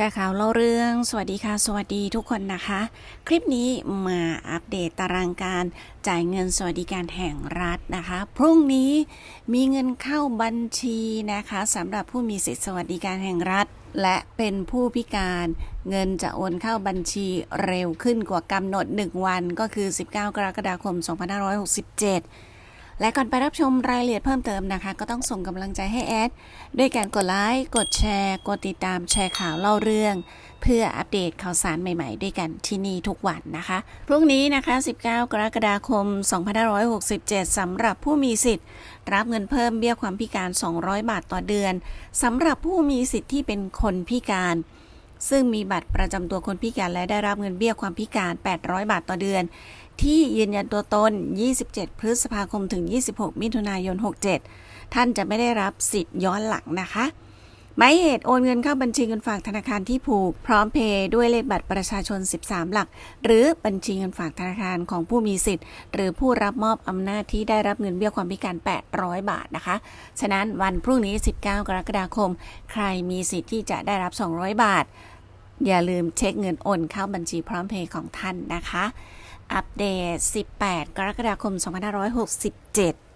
ชร์ข่าวเล่าเรื่อง สวัสดีค่ะ สวัสดีทุกคนนะคะ คลิปนี้มาอัปเดตตารางการจ่ายเงินสวัสดิการแห่งรัฐนะคะ พรุ่งนี้มีเงินเข้าบัญชีนะคะสำหรับผู้มีสิทธิสวัสดิการแห่งรัฐ และเป็นผู้พิการเงินจะโอนเข้าบัญชีเร็วขึ้นกว่ากำหนด 1 วันก็คือ 19 กรกฎาคม 2567 และก่อนไปรับชมรายละเอียดเพิ่มเติมนะคะ ก็ต้องส่งกำลังใจให้แอด ด้วยการกดไลค์กดแชร์ กดติดตามแชร์ข่าวเล่าเรื่อง เพื่ออัปเดตข่าวสารใหม่ๆ ด้วยกันที่นี่ทุกวันนะคะ พรุ่งนี้นะคะ 19 กรกฎาคม 2567สำหรับผู้มีสิทธิ์ รับเงินเพิ่มเบี้ยความพิการ 200 บาทต่อเดือนสำหรับผู้มีสิทธิ์ที่เป็นคนพิการ ซึ่งมีบัตรประจำตัวคนพิการและได้รับเงินเบี้ยความพิการ 800 บาทต่อเดือน ที่ยืนยันตัวตน 27 พฤษภาคมถึง 26 มิถุนายน 67 ท่านจะไม่ได้รับสิทธิ์ย้อนหลังนะคะ หมายเหตุโอนเงินเข้าบัญชีเงินฝากธนาคารที่ผูก พร้อมเพย์ด้วยเลขบัตรประชาชน 13 หลัก หรือบัญชีเงินฝากธนาคารของผู้มีสิทธิ์ หรือผู้รับมอบอำนาจที่ได้รับเงินเบี้ยความพิการ 800 บาทนะคะ ฉะนั้นวันพรุ่งนี้ 19 กรกฎาคม ใครมีสิทธิ์ที่จะได้รับ 200 บาท อย่าลืมเช็คเงินโอนเข้าบัญชีพร้อมเพย์ของท่านนะคะ อัปเดต 18 กรกฎาคม 2567